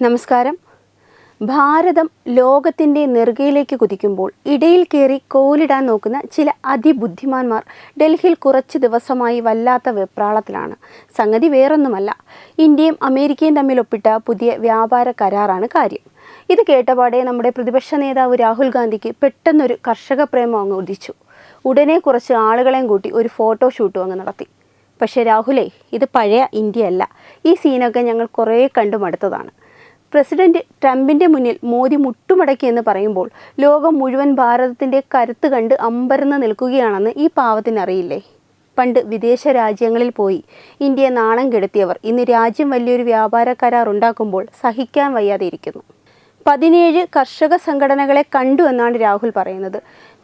നമസ്കാരം. ഭാരതം ലോകത്തിന്റെ നെറുകയിലേക്ക് കുതിക്കുമ്പോൾ ഇടയിൽ കയറി കോലിടാൻ നോക്കുന്ന ചില അതിബുദ്ധിമാന്മാർ ഡൽഹിയിൽ കുറച്ച് ദിവസമായി വല്ലാത്ത വെപ്രാളത്തിലാണ്. സംഗതി വേറൊന്നുമല്ല. ഇന്ത്യയും അമേരിക്കയും തമ്മിൽ ഒപ്പിട്ട പുതിയ വ്യാപാര കരാറാണ് കാര്യം. ഇത് കേട്ടപാടെ നമ്മുടെ പ്രതിപക്ഷ നേതാവ് രാഹുൽ ഗാന്ധിക്ക് പെട്ടെന്നൊരു കർഷക പ്രേമം അങ്ങ് ഉദിച്ചു. ഉടനെ കുറച്ച് ആളുകളെയും കൂട്ടി ഒരു ഫോട്ടോ ഷൂട്ടും അങ്ങ് നടത്തി. പക്ഷേ രാഹുലേ ഇത് പഴയ ഇന്ത്യ അല്ല ഈ സീനൊക്കെ ഞങ്ങൾ കുറേ കണ്ടു മടുത്തതാണ് പ്രസിഡന്റ് ട്രംപിന്റെ മുന്നിൽ മോദി മുട്ടുമടക്കി എന്ന് പറയുമ്പോൾ ലോകം മുഴുവൻ ഭാരതത്തിന്റെ കരുത്ത് കണ്ട് അമ്പരന്ന് നിൽക്കുകയാണെന്ന് ഈ പാവത്തിനറിയില്ലേ പണ്ട് വിദേശ രാജ്യങ്ങളിൽ പോയി ഇന്ത്യയെ നാണം കെടുത്തിയവർ ഇന്ന് രാജ്യം വലിയൊരു വ്യാപാര കരാർ ഉണ്ടാക്കുമ്പോൾ സഹിക്കാൻ വയ്യാതെ ഇരിക്കുന്നു പതിനേഴ് കർഷക സംഘടനകളെ കണ്ടു എന്നാണ് രാഹുൽ പറയുന്നത്.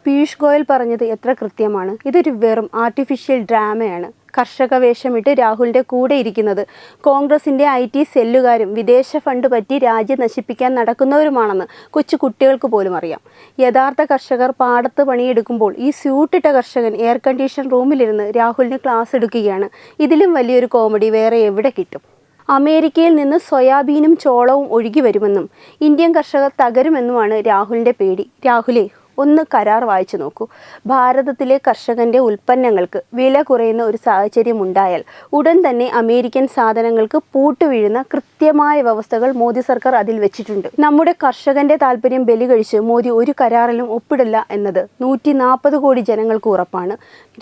പീയൂഷ് ഗോയൽ പറഞ്ഞത് എത്ര കൃത്യമാണ്? ഇതൊരു വെറും ആർട്ടിഫിഷ്യൽ ഡ്രാമയാണ് കർഷക വേഷമിട്ട് രാഹുലിന്റെ കൂടെ ഇരിക്കുന്നത്. കോൺഗ്രസിന്റെ ഐ ടി സെല്ലുകാരും വിദേശ ഫണ്ട് പറ്റി രാജ്യം നശിപ്പിക്കാൻ നടക്കുന്നവരുമാണെന്ന് കൊച്ചു കുട്ടികൾക്ക് പോലും അറിയാം. യഥാർത്ഥ കർഷകർ പാടത്ത് പണിയെടുക്കുമ്പോൾ ഈ സ്യൂട്ടിട്ട കർഷകൻ എയർ കണ്ടീഷൻ റൂമിലിരുന്ന് രാഹുലിന് ക്ലാസ് എടുക്കുകയാണ്. ഇതിലും വലിയൊരു കോമഡി വേറെ എവിടെ കിട്ടും? അമേരിക്കയിൽ നിന്ന് സോയാബീനും ചോളവും ഒഴുകി വരുമെന്നും ഇന്ത്യൻ കർഷകർ തകരുമെന്നുമാണ് രാഹുലിന്റെ പേടി. രാഹുലേ ഒന്ന് കരാർ വായിച്ചു നോക്കൂ. ഭാരതത്തിലെ കർഷകന്റെ ഉൽപ്പന്നങ്ങൾക്ക് വില കുറയുന്ന ഒരു സാഹചര്യം ഉണ്ടായാൽ ഉടൻ തന്നെ അമേരിക്കൻ സാധനങ്ങൾക്ക് പൂട്ടുവീഴുന്ന കൃത്യമായ വ്യവസ്ഥകൾ മോദി സർക്കാർ അതിൽ വെച്ചിട്ടുണ്ട്. നമ്മുടെ കർഷകന്റെ താല്പര്യം ബലി കഴിച്ച് മോദി ഒരു കരാറിലും ഒപ്പിടില്ല എന്നത് നൂറ്റി നാൽപ്പത് കോടി ജനങ്ങൾക്ക് ഉറപ്പാണ്.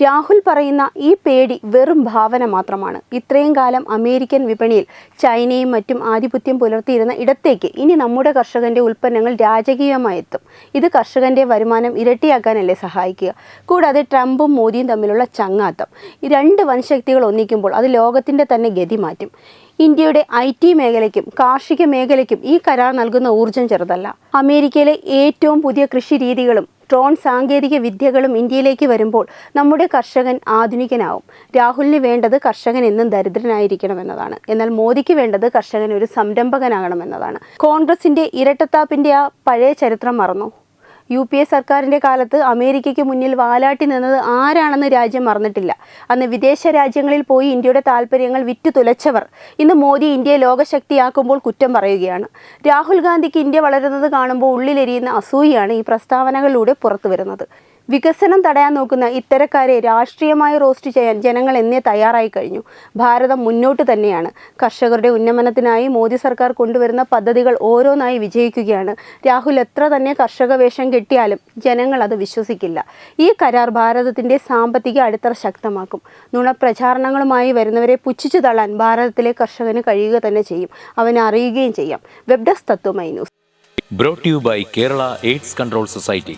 രാഹുൽ പറയുന്ന ഈ പേടി വെറും ഭാവന മാത്രമാണ്. ഇത്രയും കാലം അമേരിക്കൻ വിപണിയിൽ ചൈനയും മറ്റും ആധിപത്യം പുലർത്തിയിരുന്ന ഇടത്തേക്ക് ഇനി നമ്മുടെ കർഷകന്റെ ഉൽപ്പന്നങ്ങൾ രാജകീയമായി എത്തും ഇത് കർഷകന്റെ വരുമാനം ഇരട്ടിയാക്കാനല്ലേ സഹായിക്കുക. കൂടാതെ ട്രംപും മോദിയും തമ്മിലുള്ള ചങ്ങാത്തം. ഈ രണ്ട് വൻശക്തികൾ ഒന്നിക്കുമ്പോൾ അത് ലോകത്തിന്റെ തന്നെ ഗതി മാറ്റും ഇന്ത്യയുടെ ഐ ടി മേഖലയ്ക്കും കാർഷിക മേഖലയ്ക്കും ഈ കരാർ നൽകുന്ന ഊർജം ചെറുതല്ല. അമേരിക്കയിലെ ഏറ്റവും പുതിയ കൃഷി രീതികളും ഡ്രോൺ സാങ്കേതിക വിദ്യകളും ഇന്ത്യയിലേക്ക് വരുമ്പോൾ നമ്മുടെ കർഷകൻ ആധുനികനാവും. രാഹുലിന് വേണ്ടത് കർഷകൻ എന്നും ദരിദ്രനായിരിക്കണമെന്നതാണ്. എന്നാൽ മോദിക്ക് വേണ്ടത് കർഷകൻ ഒരു സംരംഭകനാകണമെന്നതാണ്. കോൺഗ്രസിന്റെ ഇരട്ടത്താപ്പിന്റെ ആ പഴയ ചരിത്രം മറന്നു. യു പി എ സർക്കാരിന്റെ കാലത്ത് അമേരിക്കയ്ക്ക് മുന്നിൽ വാലാട്ടി നിന്നത് ആരാണെന്ന് രാജ്യം മറന്നിട്ടില്ല. അന്ന് വിദേശ രാജ്യങ്ങളിൽ പോയി ഇന്ത്യയുടെ താല്പര്യങ്ങൾ വിറ്റു തുലച്ചവർ. ഇന്ന് മോദി ഇന്ത്യയെ ലോകശക്തിയാക്കുമ്പോൾ കുറ്റം പറയുകയാണ്. രാഹുൽ ഗാന്ധിക്ക് ഇന്ത്യ വളരുന്നത് കാണുമ്പോൾ ഉള്ളിലെരിയുന്ന അസൂയയാണ് ഈ പ്രസ്താവനകളിലൂടെ പുറത്തു വരുന്നത് വികസനം തടയാൻ നോക്കുന്ന ഇത്തരക്കാരെ രാഷ്ട്രീയമായി റോസ്റ്റ് ചെയ്യാൻ ജനങ്ങൾ എന്നേ തയ്യാറായി കഴിഞ്ഞു. ഭാരതം മുന്നോട്ട് തന്നെയാണ്. കർഷകരുടെ ഉന്നമനത്തിനായി മോദി സർക്കാർ കൊണ്ടുവരുന്ന പദ്ധതികൾ ഓരോന്നായി വിജയിക്കുകയാണ്. രാഹുൽ എത്ര തന്നെ കർഷക വേഷം കെട്ടിയാലും ജനങ്ങൾ അത് വിശ്വസിക്കില്ല. ഈ കരാർ ഭാരതത്തിന്റെ സാമ്പത്തിക അടിത്തറ ശക്തമാക്കും. നുണപ്രചാരണങ്ങളുമായി വരുന്നവരെ പുച്ഛിച്ചു തള്ളാൻ ഭാരതത്തിലെ കർഷകന് കഴിയുക തന്നെ ചെയ്യും. അവനെ അറിയുകയും ചെയ്യാം. Web desk Tatwamayi news. Brought you by Kerala AIDS control society